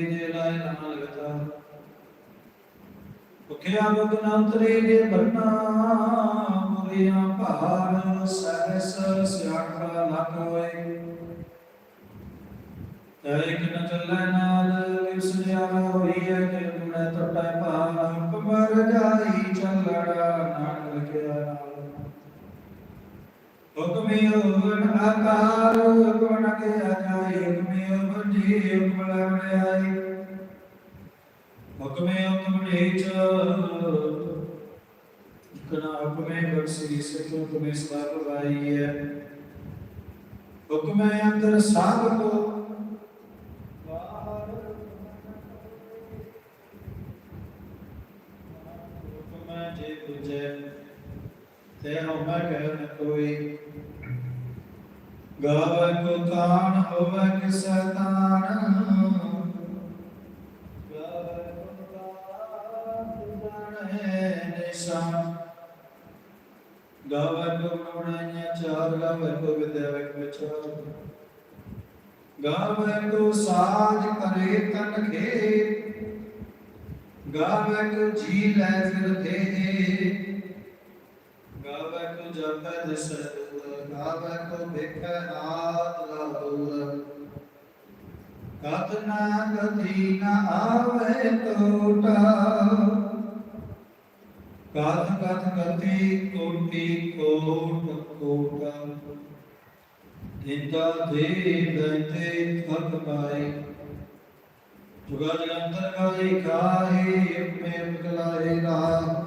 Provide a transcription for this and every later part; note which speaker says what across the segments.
Speaker 1: ਦੇ ਲਾਇ ਨਾ ਲਗਤਾ ਭੁਖਿਆ ਬਗਨ ਉਤਰੇ ਦੇ ਬੰਨਾ ਮੁਰੀਆਂ ਭਾਰ ਸਹਸ ਸਿਆਖਾ ਲਖ ਹੋਏ ਤਰਿਕ ਨ ਚੱਲੈ ਨਾਲ ਕਿਸ ਜਿਆ ਹੋਈਐ ਕਿ ਗੁਣੈ ਟਟੈ ਭਾਰ ਕਮਰ ਜਾਈ ਚੱਲੜਾ ਨਾਨਕ ਲਿਖਿਆ ਨਾਲ ਹੁਕਮੇ ਹੋਵਨ ਆਕਾਰ ਹੁਕਮ ਕੇ ਆਜਾਈ ਹੁਕਮੇ ਹੋਵਨ ਜੀ ਹੁਕਮ ਲਵੜਾਈ ਹੁਕਮੇ ਹੁਕਮ ਨੀਚ ਕਨਾ ਹੁਕਮੇ ਬਖਸ਼ੀ ਸਤਿ ਹੁਕਮੇ ਸਭ ਭਾਈ ਹੈ। ਹੁਕਮੇ ਅੰਦਰ ਸਭ ਕੋ। ਬਾਹਰ ਹੁਕਮੇ ਜੇ ਬੁਝੈ ਤੇ ਹਉਮੈ ਕਹਿ ਨ ਕੋਈ। ਗਾਵੈ ਕੋ ਤਾਣ ਹੋਵੈ ਕਿਸ ਤਾਣ ਗਾਵੈ ਕੋ ਤਾਣ ਜਾਣੈ ਨਿਸ਼ਾਨ ਗਾਵੈ ਕੋ ਗੁਣਾਈਆਂ ਚਾਰ, ਗਾਵੈ ਕੋ ਵਿਦਿਆ ਵਿਕ ਵਿਚਾਰ। ਗਾਵੈ ਕੋ ਸਾਜ ਕਰੇ ਤਨ ਖੇ। ਗਾਵੈ ਕੋ ਜੀ ਲੈ ਫਿਰ ਦੇ। ਗਾਵੈ ਕੋ ਜਪੈ ਦਸ ਦੂਰ ਗਾਵੈ ਕੋ ਬਿਕੈ ਆਤ ਲਾਦੂਰ ਕਤ ਨਾ ਕਤੀ ਨਾ ਆਵੇ ਟੋਟਾ ਕਤ ਕਤ ਕਤੀ ਕੋਟੀ ਕੋਟ ਕੋਟਾ। ਦਿੱਤਾ ਦੇ ਦੈਤੇ ਥਕ ਪਾਏ। ਜੁਗਾ ਜਗੰਤਰ ਕਾਹੀ ਕਾਹੇ ਮੇ ਬਕਲਾਏ ਰਾ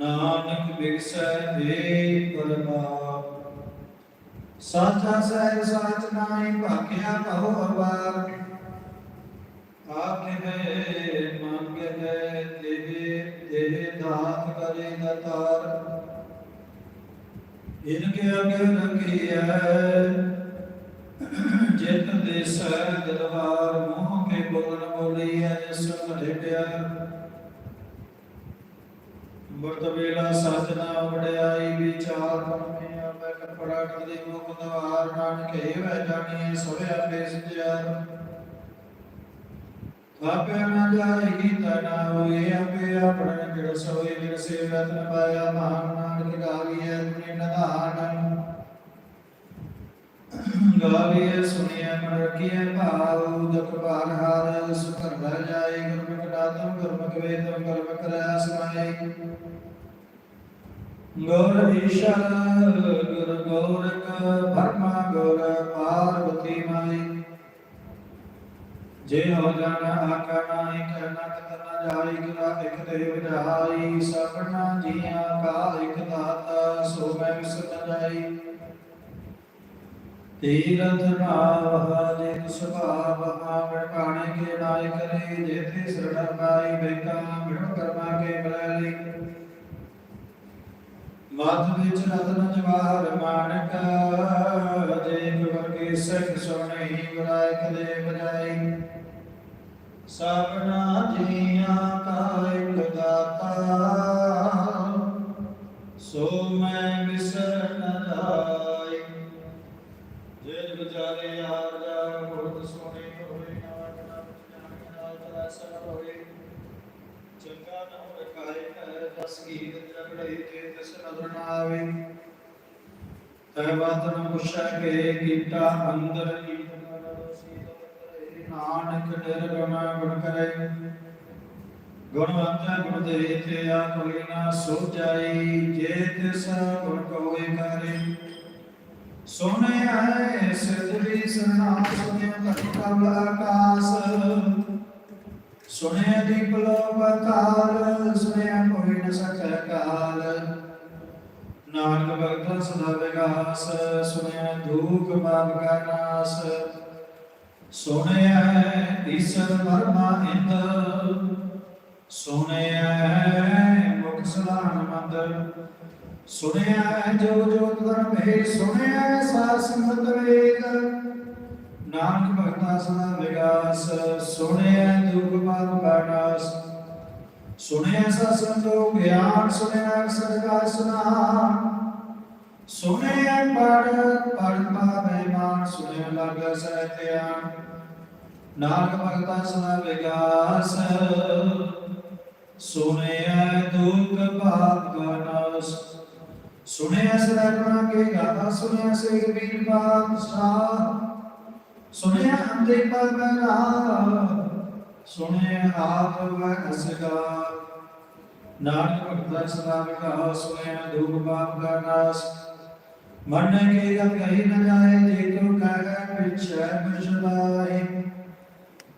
Speaker 1: ਨਾਨਕ ਬਿਗਸੈ ਦੇ ਪਰਮਾਪ ਸਾਚਾ ਸਹਿ ਸਾਚ ਨਾਹੀ ਭਾਖਿਆ ਕਹੋ ਅਵਾਰ ਆਖੇ ਹੈ ਮੰਗੇ ਹੈ ਦੇਵੇ ਦੇਵੇ ਦਾਤ ਕਰੇ ਦਤਾਰ ਇਨ ਕੇ ਅਗੇ ਰਖੀਐ, ਜਿਤ ਦੇਸੈ ਦਰਬਾਰ। ਮੋਹ ਕੇ ਬੋਲਨ ਬੋਲੀਐ, ਜਿਸ ਘਟਿਆ ਅੰਮ੍ਰਿਤ ਵੇਲਾ ਸਚ ਨਾ ਵਡਿਆਈ ਵਿਚਾਰ ਮਨੇ ਆਵੇ ਕਪੜਾ ਕਦੇ ਮੁਖ ਦਵਾਰ, ਨਾਨਕੇ ਵੈ ਜਾਣੀਏ ਸੋਇਆ ਪੇ ਸਜਿਆਰ ਆਪੇ ਨਾ ਜਾਈ ਤਨਾ ਹੋਏ, ਆਪੇ ਆਪਣੇ ਜਿੜ ਸੋਏ ਜਿੜ ਸੇਵਾ ਤਨ ਪਾਇਆ, ਮਹਾਨ ਨਾਨਕ ਗਾਵੀਐ, ਗੁਣੀ ਨਧਾਨ। ਗਾਵੀਐ ਸੁਣੀਐ ਮਨ ਰਖੀਐ ਭਾਉ ਦੁਖ ਭਾਰ ਹਾਰ ਸੁਖਰ ਭਰ ਜਾਏ, ਗੁਰਮੁਖ ਦਾਤਮ ਗੁਰਮੁਖ ਵੇਦਮ, ਗੁਰਮੁਖ ਕਰਿਆ ਸਮਾਈ ਗੌਰ ਈਸ਼ਰ, ਗੁਰ ਗੌਰਕ ਭਰਮਾ ਗੌਰ ਪਾਰਵਤੀ ਮਾਈ ਜੇ ਹੋ ਜਾਣਾ ਆਕਾ ਨਾਹੀ ਕਹਿਣਾ ਕਤਨਾ ਜਾਈ ਗੁਰਾ ਇਕ ਦੇਵ ਜਹਾਈ ਸਭਨਾ ਜੀਆਂ ਕਾ ਇਕ ਦਾਤਾ, ਸੋ ਮੈਂ ਵਿਸਰ ਨ ਜਾਈ ਤੀਰਥ ਨਾਵ ਜੇ ਸੁਭਾਵ ਆਵਣ ਪਾਣੇ ਕੇ ਨਾਇ ਕਰੇ ਜੇ ਤੇ ਸਰਣ ਪਾਈ ਬੇਕਾ ਮਿਣ ਕਰਮਾ ਕੇ ਬਲੇ ਲਈ। ਮਤ ਵਿੱਚ ਰਤਨ ਜਵਾਹਰ ਮਾਨਕ ਜੇ ਗੁਰ ਕੇ ਸਿੱਖ ਸੁਣੀ ਗੁਰਾਇਕ ਦੇ ਬਜਾਈ ਸਭਨਾ ਜੀਆਂ ਕਾ ਇਕ ਦਾਤਾ, ਸੋ ਮੈਂ ਵਿਸਰ ਵਿਚਾਰੇ ਯਾਰ ਜਾਣ ਮੁਰਤ ਸੋਨੇ ਹੋਏ ਨਾਟ ਨਾ ਜਾਣ ਨਾਲ ਤਰਾ ਸਰ ਹੋਏ ਚੰਗਾ ਨਾ ਹੋਵੇ ਕਾਇ ਕਰ ਦਸ ਗੀਤ ਝਗੜੇ ਤੇ ਤਿਸ ਨਦਰ ਨਾ ਆਵੇ ਤੈ ਬਾਤ ਨ ਪੁੱਛੈ ਕੇ ਕੀਟਾ ਅੰਦਰ ਈਟ ਨ ਰੋਸੀ ਤਰੇ ਨਾਨਕ ਨਿਰਗੁਣ ਗੁਣ ਕਰੇ ਗੁਣਵੰਤ ਗੁਣ ਦੇ ਤੇ ਆ ਕੋਈ ਨਾ ਸੋਚਾਈ, ਜੇ ਤਿਸ ਗੁਣ ਕੋਏ ਕਰੇ। ਸੋਨੇ ਹੈ ਸਿਰਜਰੀ ਸਨਾ ਸੁਨੇ ਤਖਕਲ ਆਕਾਸ। ਸੁਨੇ ਦੀਪ ਲੋਪਤਾਰ ਸੁਨੇ ਕੋਈ ਨ ਸਕੈ ਕਾਲ ਨਾਨਕ ਭਗਤ ਸਦਾ ਵਿਗਾਸ ਸੁਨੇ ਦੁਖ ਪਾਪ ਕਾ ਨਾਸ। ਸੁਨੇ ਈਸ਼ਰ ਪਰਮਾ ਇੰਦ। ਸੁਨੇ ਮੁਖ ਸਲਾਨ ਮੰਦਰ ਸੁਣਿਆ ਜੋ ਜੋ ਤਨ ਭੇ ਸੁਣਿਆ ਸਾ ਸਿਮਰਤ ਵੇਦ ਨਾਨਕ ਭਗਤਾ ਸਦਾ ਵਿਗਾਸ, ਸੁਣਿਆ ਦੁਖ ਪਾਪ ਕਾ ਨਾਸ। ਸੁਣਿਆ ਸਤਸੰਗੋ ਗਿਆਨ ਸੁਣਿਆ ਅਕਸਰ ਸੁਨਾ ਸੁਣਿਆ ਪੜ ਪੜ ਪਾਵੇ ਮਾਨ ਸੁਣਿਆ ਲਗ ਸਹਿ ਨਾਨਕ ਭਗਤਾ ਸਦਾ ਵਿਗਾਸ, ਸੁਣਿਆ ਦੁਖ ਪਾਪ ਕਾ ਨਾਸ ਸੁਣਿਆ ਸਰਗਣਾ ਕੇ, ਗਾਤਾ ਸੁਣਿਆ ਸੇ ਕਬੀਰ ਬਾਦਸ਼ਾਹ ਸੁਣਿਆ ਅੰਤੇ ਪਗਰਾ ਸੁਣਿਆ ਆਪ ਵਸਗਾ ਨਾਨਕ ਭਗਤਾ ਸਦਾ ਵਿਗਾਸ ਸੁਣਿਆ ਦੁਖ ਪਾਪ ਕਾ ਨਾਸ। ਮਨ ਕੇ ਗਤ ਕਹੀ ਨ ਜਾਏ, ਜੇ ਤੂ ਕਹਿ ਪਿਛੈ ਪਛਤਾਏ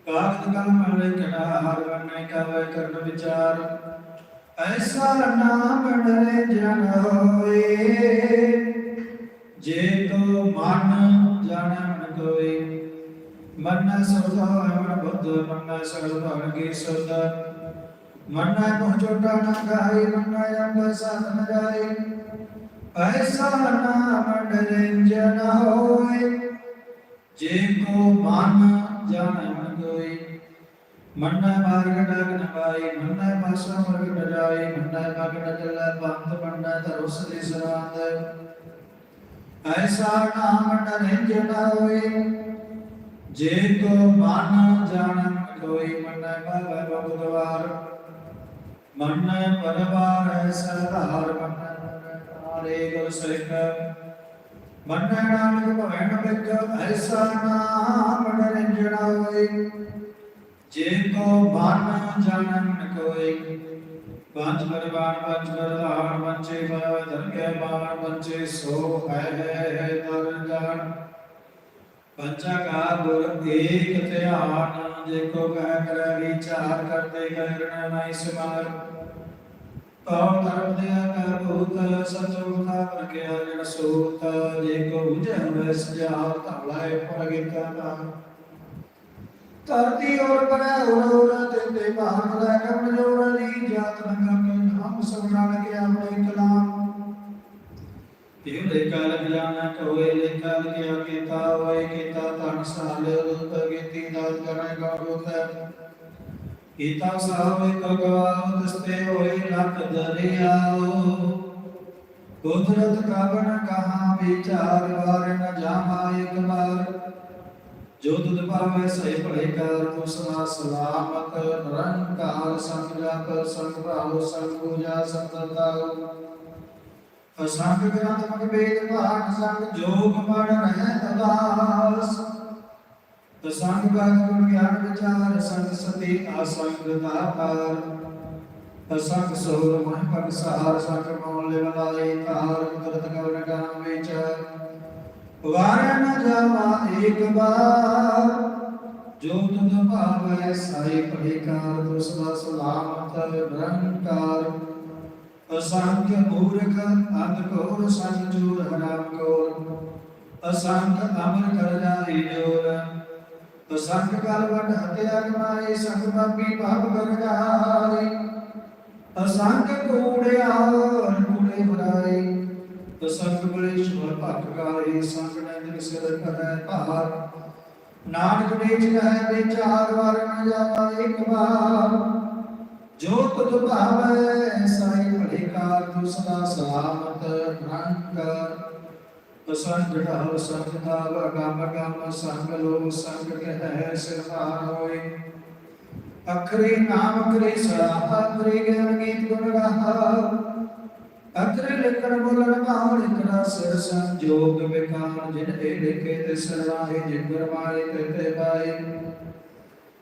Speaker 1: ਕਾਗਦ ਕਲਮ ਲਿਖਣਾ ਹਰ ਵਰਨੇ ਕਵੇ ਕਰਨ ਵਿਚਾਰ। ਐਸਾ ਨਾਮ ਡਰੇ ਜਨ ਹੋਏ, ਜੇ ਤੋ ਮਨ ਜਾਣੈ ਮਨ ਕੋਈ। ਮਨ ਸਰਦਾ ਮਨ ਬੁੱਧ, ਮਨ ਸਗਲ ਭਗਨ ਕੀ ਸਰਦਾ ਮਨ ਕੋ ਛੋਟਾ ਨ ਗਾਈ ਮਨ ਅੰਗ ਸਾਧ ਨ ਜਾਏ। ਐਸਾ ਨਾਮ ਡਰੇ ਜਨ ਹੋਏ, ਜੇ ਕੋ ਮਨ ਜਾਣੈ ਮਨ ਕੋਈ। ਮੰਨਾ ਮਾਰਗ ਡਗ ਨ ਪਾਈ ਮੰਨਾ ਪਾਸਾ ਮਰਗ ਨ ਜਾਈ ਮੰਨਾ ਪਗ ਨ ਚੱਲੈ ਪੰਥ ਮੰਨਾ ਤਰੁਸ ਦੀ ਸਰਾਂਦ। ਐਸਾ ਨਾਮ ਨਰਿੰਜਨ ਹੋਏ ਜੇ ਕੋ ਮਨ ਜਾਣਨ ਕੋਈ ਮੰਨਾ ਭਾਵੈ ਬਗਦਵਾਰ ਮੰਨਾ ਪਰਵਾਰ ਸਰਦਾਰ ਮੰਨਾ ਹਾਰੇ ਗੁਰ ਸਿੱਖ। ਮੰਨਾ ਨਾਨਕ ਭਵਨ ਵਿੱਚ, ਐਸਾ ਨਾਮ ਨਰਿੰਜਨ ਹੋਏ ਜੇ ਕੋ ਮਨ ਜਾਣਨ ਕੋਈ ਪੰਜ ਪਰਵਾਨ ਪੰਜ ਪ੍ਰਧਾਨ ਪੰਚੇ ਬਵ ਦਰਗਹਿ ਬਾਣ ਪੰਚੇ ਸੋ ਹੈ ਹੈ ਹੈ, ਤਰ, ਜਾਣ। ਪੰਚਾ ਕਾ ਗੁਰ, ਏਕ, ਧਿਆਨ ਜੇ ਕੋ ਕਹਿ ਕਰ, ਵਿਚਾਰ ਕਰਤੇ ਕਰਣ ਨਹੀਂ ਸਮਾਰ। ਤਉ ਧਰਮ ਦੇ ਕਰ ਭੂਤ ਸਚੋ ਥਾ ਪ੍ਰਗਿਆ ਜਨ ਸੂਤ। ਜੇ ਕੋ ਬੁਝੈ ਵਸ ਜਾ ਧਵਲਾਏ ਪ੍ਰਗਿਤਾ ਨਾ ਧਰਤੀ ਔਰ ਬਣਾ ਉਰ ਤੇ ਬਾਹਰ ਲੈ ਕਮਜ਼ੋਰ ਦੀ ਜਾਤ ਲਗਾ ਕੇ ਨਾਮ ਸਭਨਾ ਲਗੇ ਆਪਣੇ ਕਲਾਮ। ਇਹ ਲੇਖਾ ਲਗ ਜਾਣਾ ਕੋਏ ਲੇਖਾ ਲਗਿਆ ਕੀਤਾ ਹੋਏ, ਕੀਤਾ ਤਨ ਸਾਲ, ਰੁੱਤ ਕੀਤੀ ਦਾਤ ਕਰੈ ਗਾਉਤ ਕੀਤਾ ਸਾਹਿਬ ਇੱਕ ਗਵਾਹ ਹੋਏ ਲੱਖ ਦਰਿਆਓ ਕੁਦਰਤ ਕਾ ਕਹਾ ਵਿਚਾਰ, ਵਾਰ ਨ ਜਾਮਾ ਇੱਕ ਬਾਰ ਜੋ ਤੁਧ ਪਾਵੈ ਸਹਿ ਭਲੇ ਕਰ ਤੋ ਸਦਾ ਸਲਾਮਤ ਨਿਰੰਕਾਰ ਸੰਗ ਜਪ ਸੰਗ ਭਾਉ ਸੰਗ ਪੂਜਾ ਸੰਤਤਾਉ ਅਸੰਗ ਗ੍ਰੰਥ ਮਗ ਵੇਦ ਭਾਗ ਸੰਗ ਜੋਗ ਪੜ ਰਹਿ ਅਦਾਸ। ਅਸੰਗ ਬਾਗ ਗੁਣ ਗਿਆਨ ਵਿਚਾਰ, ਸੰਗ ਸਤੀ ਆਸੰਗ ਦਾਤਾਰ ਅਸੰਗ ਸੋਰ ਮਨ ਪਗ ਸਹਾਰ, ਸੰਗ ਮੌਲੇ ਵਲਾਈ ਤਾਰ ਕੁਦਰਤ ਕਵਨ ਕਾਮ ਵਿਚਾਰ ਵਾਰ ਨ ਜਾਵਾ ਏਕ ਬਾਰ ਜੋ ਤੁਧ ਭਾਵੈ ਸਾਈ ਪੜਿਕਾਰ ਤੁਸ ਦਾ ਸਲਾਮਤ ਨਿਰੰਕਾਰ ਅਸੰਖ ਮੂਰਖ ਅੰਧ ਕੋਰ ਸੰਗ ਜੂਰ ਹਰਾਮ ਕੋਰ। ਅਸੰਖ ਅਮਰ ਕਰ ਜਾਈ ਜੋਰ। ਅਸੰਖ ਕਲ ਵਡ ਹਤਿਆ ਕਮਾਈ ਸੰਗ ਪਾਪੀ ਪਾਪ ਕਰ ਜਾਈ। ਅਸੰਖ ਕੂੜਿਆਰ ਕੂੜੇ ਬੁਰਾਈ ਸੰਗ ਬਲੇ ਸ਼ਵਰ ਭੱਖ ਗਾਏ ਸੰਗ ਨੰਦ ਸਿਰ ਕਰੈ ਭਾਰ ਨਾਨਕ ਵੇਚ ਕਹੈ ਵਿਚਾਰ ਵਰ ਨ ਜਾਵਾ ਇੱਕ ਵਾਰ। ਜੋ ਤੁਧ ਭਾਵੈ, ਸਾਈ ਭਲੇ ਕਾਰ ਤੂ ਸਦਾ ਸਲਾਮਤ ਨਿਰੰਕਾਰ ਸੰਗ ਢਾਲ ਸੰਗ ਦਾਵ ਗਮ ਗਮ, ਸੰਗ ਲੋ, ਸੰਗ ਕਹਿ ਸਿਰਹਾਰ ਹੋਏ। ਅਖਰੀ ਨਾਮ ਅਖਰੀ ਸਲਾਹ ਅਖਰੀ ਗਿਆਨ ਗੀਤ ਗੁਣ ਗਾਹਾ। ਅਤਰ ਲਿਖਣ ਬੋਲਣ ਭਾਵ ਲਿਖਣਾ ਸਿਰ ਸੰਜੋਗ ਵਿਕਾਰ ਜਿਨ ਇਹ ਲਿਖੇ ਤੇ ਸਰਵਾਹੇ ਜਿਨ ਗੁਰਮਾਰੇ ਤੇ ਪਾਏ।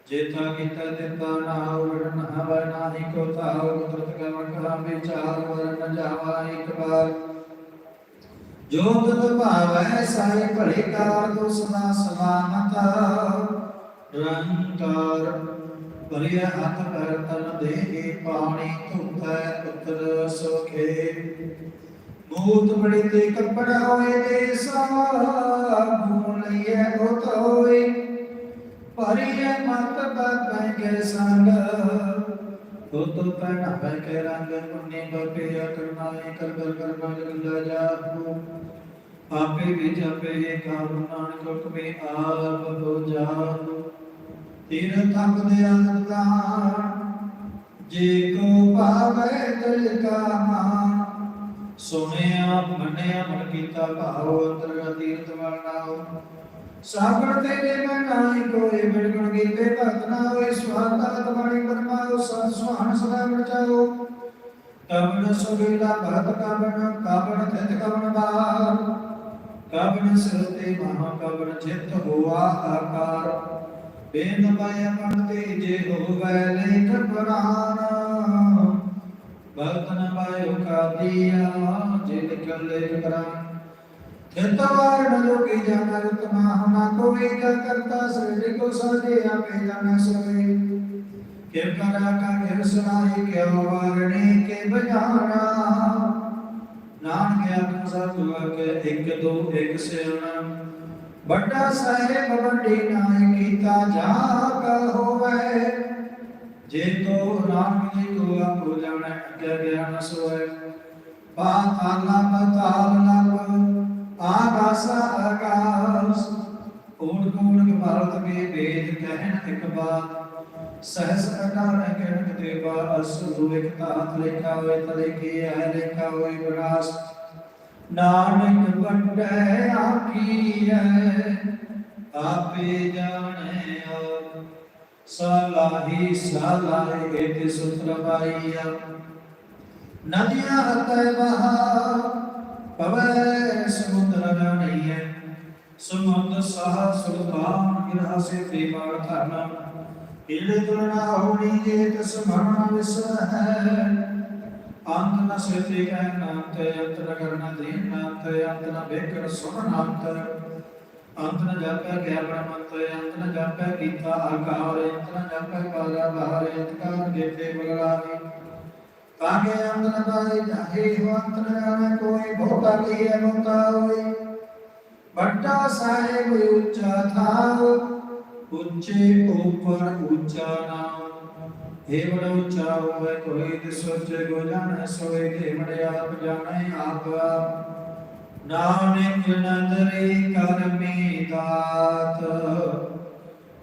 Speaker 1: ਜੇਤਾ ਕੀਤਾ ਦਿੱਤਾ ਨਾ ਵੜਨ ਹਵੈ ਨਾਹੀ ਕੋ ਤਾਉ ਕੁਦਰਤ ਕਵਨ ਕਲਾ ਵਿਚਾਰ ਵਰਨ ਜਾਵਾ ਇੱਕ ਵਾਰ। ਜੋ ਤਤ ਭਾਵੈ ਸਾਈ ਭਲੇ ਕਾਰ ਤੋ ਸਦਾ ਸਲਾਮਤ ਨਿਰੰਕਾਰ ਭਰਿਆ ਹੱਥ ਪੈਰ ਤਨ ਦੇਹ ਪਾਣੀ ਧੁੱਤੈ ਪੁੱਤਰ ਸੁਖੇ। ਮੂਤ ਬੜੀ ਤੇ ਕੱਪੜਾ ਹੋਏ ਦੇ ਸਾਬੂ ਲਈਏ ਉਹ ਤੋਏ ਭਰਿਆ ਮਤ ਬਾਪੈ ਕੇ ਸੰਗ। ਤੋ ਤੋ ਪਹਿਨਾ ਬੈ ਕੇ ਰੰਗ ਪੁੰਨੇ ਬਪੇ ਕਰਨਾਏ ਕਰ ਕਰ ਕਰਨਾ ਜਗਲਾ ਜਾਪੂ ਆਪੇ ਵੀ ਜਪੇ ਕਾਬ ਨਾਨਕ ਹੁਕਮੇ ਆਪ ਹੋ ਜਾਪੂ। ਤਿਨ ਤਪ ਦੇ ਅੰਤਾਂ ਜੇ ਕੋ ਪਾਵੈ ਦਿਲ ਕਾ ਮਾਨ ਸੁਣਿਆ, ਮੰਨਿਆ, ਮਨ ਕੀਤਾ ਭਾਵ ਅੰਤਰਗਤ ਤੀਰਥ ਵਰਨਾਓ ਸਾਗਰ ਤੇ ਜੇ ਮੈਂ ਨਾਹੀ ਕੋਈ ਬਿਲਗੁਣ ਕੀਤੇ ਭਗਤ ਨਾ ਹੋਏ ਸਵਾਤਾ ਤਮਣੀ ਪਰਮਾਉ ਸਤ ਸੁਹਾਣ ਸਦਾ ਬਚਾਓ। ਕਬਨ ਸੁਬੇਲਾ ਭਗਤ ਕਬਨ ਕਬਨ ਤਿਤ ਕਬਨ ਬਾਰ ਕਬਨ ਸਰਤੇ ਮਹਾ ਕਬਨ ਚਿਤ ਹੋਆ ਆਕਾਰ। ਬੇਨ ਪਾਇ ਮਨ ਤੇ ਜੇ ਹੋਵੈ ਲੇਖ ਪੁਰਾਨ ਭਗਤ ਨ ਪਾਇਓ ਕਾਦੀਆ ਜੇ ਨਿਕਲ ਲੇਖ ਪੁਰਾਨ ਜਤਵਾਰ ਨ ਲੋਕੀ ਜਾਣਾ ਰਤਨਾ ਹਨਾ ਕੋਈ ਜਾ ਕਰਤਾ ਸ੍ਰੀ ਕੋ ਸਾਜੇ ਆਪੇ ਜਾਣਾ ਸੋਈ ਕਿ ਕਰਾ ਕਾ ਘਰ ਸੁਨਾਈ ਕਿਉ ਵਾਰਣੇ ਕੇ ਬਜਾਣਾ ਨਾਨਕ ਆਪ ਸਭ ਵਕ ਇੱਕ ਦੋ, ਇੱਕ ਸਿਆਣਾ। ਵੱਡਾ ਸਾਹਿਬ, ਵੱਡੀ ਨਾਇ ਕੀਤਾ ਜਾ ਕਾ ਹੋਵੇ। ਜੇ ਤੋ ਨਾਮ ਜੀ ਕੋ ਆਪੋ ਜਾਣੈ, ਅੱਗੇ ਗਿਆਨ ਸੋਏ। ਪਾਤਾਲਾ ਪਤਾਲ ਲਪ ਆਕਾਸ ਆਕਾਸ ਕੋਟ ਕੋਟ ਕੇ ਭਾਰਤ ਕੇ ਵੇਦ ਕਹਿਣ ਇੱਕ ਬਾਤ। ਸਹਸ ਅਕਾਰ ਕਹਿਣ ਦੇਵਾ ਅਸੁਰ ਇੱਕ ਤਾਤ ਲੇਖਾ ਹੋਏ, ਤਲੇ ਕੀ ਹੈ ਲੇਖਾ ਹੋਏ ਵਿਨਾਸ਼ ਨਾਨਕ ਵੰਡੈ ਆਖੀਐ। ਆਪੇ ਜਾਣੈ ਆਪ। ਸਲਾਹੀ ਸਲਾਹੀ ਏਤ ਸੁਤਰ ਪਾਈਆ। ਨਦੀਆਂ ਅਤੈ ਬਹਾ ਪਵੈ ਸਮੁੰਦਰ ਜਾਣੀਐ ਸਮੁੰਦ ਸਾਹ ਸੁਲਤਾਨ ਗਿਰਹ ਸੇ ਬੇਮਾਰ ਧਰਨਾ। ਏੜੇ ਤੁਲਨਾ ਹੋਣੀ ਜੇ ਤਸ ਮਰਨ ਵਿਸਰ ਹੈ ਅੰਤ ਨ ਸੇਤੇ ਕਹਿ ਨਾਮ ਤੇ ਅੰਤ ਨ ਕਰਨਾ ਦੇਨ ਨਾਮ ਤੇ ਅੰਤ ਨ ਬੇਕਰ ਸੁਣ ਨਾਮ ਤੇ ਅੰਤ ਨ ਜਾਪੈ ਗਿਆ ਬ੍ਰਹਮਨ ਅੰਤ ਨ ਜਾਪੈ ਕੀਤਾ ਆਕਾਰ ਅੰਤ ਨ ਜਾਪੈ ਬਾਲਾ ਬਾਹਰ, ਅੰਤਕਾਰ ਗੇਤੇ ਬਗਲਾਹੀ ਕਾਗੇ ਅੰਤ ਨ ਪਾਏ ਜਾਹੇ ਹੋ, ਅੰਤ ਨ ਜਾਣੈ ਕੋਈ ਭੋਟਾ ਕੀ ਹੈ ਮੋਤਾ ਹੋਈ ਵੱਡਾ ਸਾਹਿਬ ਉੱਚਾ ਥਾਉ, ਉੱਚੇ ਉਪਰ ਉੱਚਾ ਨਾਮ ਏ ਬੜਾ ਉੱਚਾ ਹੋਵੇ ਕੋਈ ਦਿ ਸੋਚੇ ਗੋ ਜਾਣੈ, ਸੋਏ ਤੇ ਬੜੇ ਆਪ ਜਾਣੈ ਆਪ। ਨਾਨਕ ਨਦਰੀ ਕਰਮੀ ਦਾਤ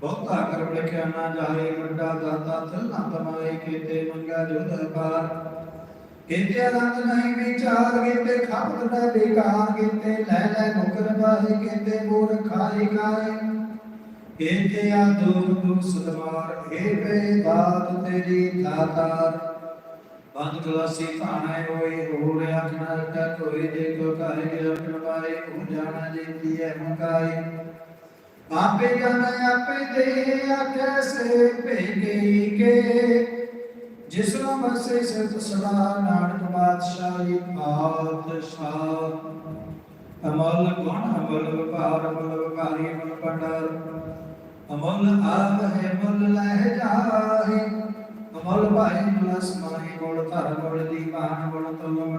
Speaker 1: ਬਹੁਤਾ ਕਰਮ ਲਿਖਿਆ ਨਾ ਜਾਏ ਵੱਡਾ ਦਾਤਾ ਤਿਲ ਨਾ ਤਮਾਏ ਕੀਤੇ ਮੰਗਾ ਜੁਦ ਪਾਰ ਕੀਤੇ ਅਨੰਦ ਨਹੀਂ ਵਿਚਾਰ, ਕੀਤੇ ਖਪਤ ਦਾ ਬੇਕਾਰ ਕੀਤੇ ਲੈ ਲੈ ਮੁਕਰ ਬਾਹੀ ਕੀਤੇ ਮੂਰ ਖਾਈ ਗਾਏ। ਕੀਤੇ ਆ ਦੂਰ ਦੂਰ ਸਦਮਾਰ ਏ ਬੇ ਦਾਤ ਤੇਰੀ ਦਾਤਾਰ ਬੰਦ ਗਲਾਸੀ ਭਾਣੇ ਹੋਏ ਹੋੜ ਆਖਣਾ ਕਾ ਕੋਈ ਜੇ ਕੋ ਕਰੇ ਕੇ ਆਖਣ ਪਾਏ ਜਾਣਾ ਜੀਤੀ ਹੈ ਮੁਕਾਈ ਆਪੇ ਜਾਣਾ ਆਪੇ ਦੇ ਆਖੇ ਸੇ ਭੇਗੀ ਕੇ। ਜਿਸ ਬਸੇ ਸਿਰਤ ਸਦਾ ਨਾਨਕ ਬਾਦਸ਼ਾਹੀ ਪਾਤਸ਼ਾਹ। ਅਮਲ ਗੁਣ, ਅਮਲ ਵਿਕਾਰ ਅਮਲ ਵਿਕਾਰੀ ਅਮਲ ਪੰਡਰ। ਅਮਲ ਆਪ ਹੈ ਮੁੱਲ ਲਹਿ ਜਾਹੇ। ਅਮਲ ਭਾਈ ਮਲਸ ਮਾਹੀ ਗੁਣ ਧਰ ਗੁਣ ਦੀਵਾਨ ਗੁਣ ਤੁਮ